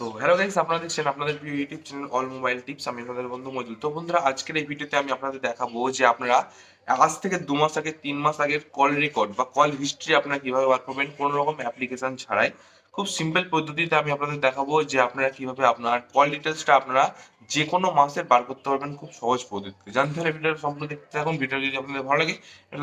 তো hello guys আপনারা দেখছেন আপনাদের YouTube channel all mobile tips আমি আপনাদের বন্ধু মজুল। তো বন্ধুরা, আজকের এই ভিডিওতে আমি আপনাদের দেখাবো যে আপনারা আজ থেকে দু মাস আগে, তিন মাস আগের কল রেকর্ড বা কল হিস্ট্রি আপনারা কীভাবে বার করবেন কোনো রকম অ্যাপ্লিকেশন ছাড়াই। খুব সিম্পল পদ্ধতিতে আমি আপনাদের দেখাবো যে আপনারা কীভাবে আপনার কল ডিটেলসটা আপনারা যে কোনো মাসের বার করতে পারবেন খুব সহজ পদ্ধতিতে। জানতে হলে ভিডিওটা সম্পূর্ণ দেখতে থাকুন ভিডিও যদি আপনাদের ভালো লাগে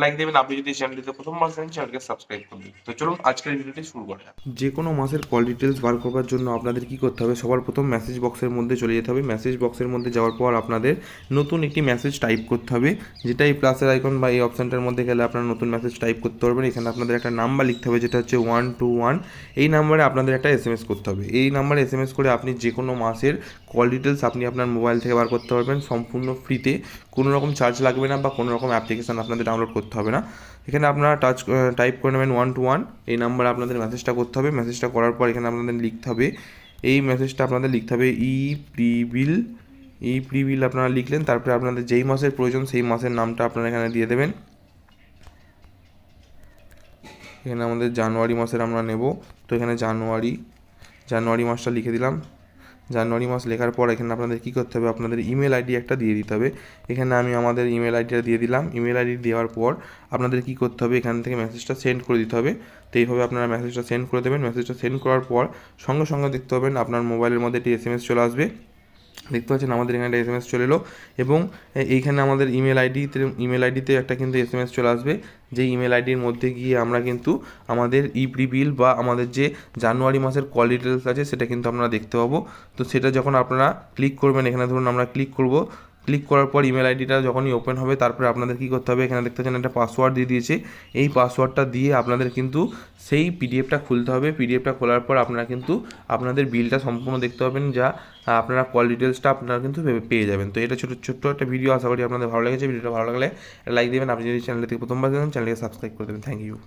লাইক দেবেন, আপনি যদি চ্যানেলটিতে প্রথমবার আসেন চ্যানেলকে সাবস্ক্রাইব করবেন তো চলুন, আজকের ভিডিওটি শুরু করা যাক। যে কোনো মাসের কল ডিটেলস বার করবার জন্য আপনাদের কি করতে হবে? সবার প্রথম মেসেজ বক্সের মধ্যে চলে যেতে হবে। মেসেজ বক্সের মধ্যে যাওয়ার পর আপনাদের নতুন একটি মেসেজ টাইপ করতে হবে। যেটা এই প্লাসের আইকন বা এই অপশানটার মধ্যে গেলে আপনারা নতুন মেসেজ টাইপ করতে পারবেন। এখানে আপনাদের একটা নাম্বার লিখতে হবে, যেটা হচ্ছে ওয়ান টু ওয়ান এই নাম্বারে আপনাদের একটা এস এম এস করতে হবে। এই নাম্বারে এস এম এস করে আপনি যে কোনো মাসের কল ডিটেলস আপনি আপনার মোবাইল থেকে বার করতে পারবেন। সম্পূর্ণ ফ্রিতে কোনো রকম চার্জ লাগবে না বা কোনো রকম অ্যাপ্লিকেশান আপনাদের ডাউনলোড করতে হবে না। এখানে আপনারা টাচ টাইপ করে নেবেন ওয়ান টু ওয়ান এই নাম্বারে আপনাদের মেসেজটা করতে হবে। মেসেজটা করার পর এখানে আপনাদের লিখতে হবে। এই মেসেজটা আপনাদের লিখতে হবে ই প্রিবিল ই প্রিবিল আপনারা লিখলেন। তারপরে আপনাদের যেই মাসের প্রয়োজন সেই মাসের নামটা আপনারা এখানে দিয়ে দেবেন। এখানে আমাদের জানুয়ারি মাসের আমরা নেব। তো এখানে জানুয়ারি জানুয়ারি মাসটা লিখে দিলাম। জানুয়ারি মাস লেখার পর এখানে আপনাদের কী করতে হবে? আপনাদের ইমেল আইডি একটা দিয়ে দিতে হবে। এখানে আমি আমাদের ইমেল আইডিটা দিয়ে দিলাম। ইমেল আইডি দেওয়ার পর আপনাদের কী করতে হবে? এখান থেকে মেসেজটা সেন্ড করে দিতে হবে। তো এইভাবে আপনারা মেসেজটা সেন্ড করে দেবেন। মেসেজটা সেন্ড করার পর সঙ্গে সঙ্গে দেখতে পাবেন আপনার মোবাইলের মধ্যে একটি এস চলে আসবে। দেখতে পাচ্ছেন আমাদের এখানে এম এস চলে এলো এবং এইখানে আমাদের ইমেল আইডিতে ইমেল আইডিতে একটা কিন্তু এস এম এস চলে আসবে। যে ইমেল আইডির মধ্যে গিয়ে আমরা কিন্তু আমাদের ই বিল বা আমাদের যে জানুয়ারি মাসের কল ডিটেলস আছে, সেটা কিন্তু আমরা দেখতে পাবো। তো সেটা যখন আপনারা ক্লিক করবেন, এখানে ধরুন আমরা ক্লিক করব ক্লিক করার পর ইমেল আইডিটা যখনই ওপেন হবে, তারপরে আপনাদের কী করতে হবে? এখানে দেখতে পাচ্ছেন একটা পাসওয়ার্ড দিয়ে দিয়েছে। এই পাসওয়ার্ডটা দিয়ে আপনাদের কিন্তু সেই পিডিএফটা খুলতে হবে। পিডিএফটা খোলার পর আপনারা কিন্তু আপনাদের বিলটা সম্পূর্ণ দেখতে পাবেন, যা আপনারা কল ডিটেলসটা আপনারা কিন্তু পেয়ে যাবেন। তো এটা ছোটো, ছোট্ট একটা ভিডিও আশা করি আপনাদের ভালো লেগেছে। ভিডিওটা ভালো লাগলে লাইক দেবেন। আপনি যদি চ্যানেল থেকে প্রথমবার দেখেন চ্যানেলকে সাবস্ক্রাইব করে দেবেন। Thank you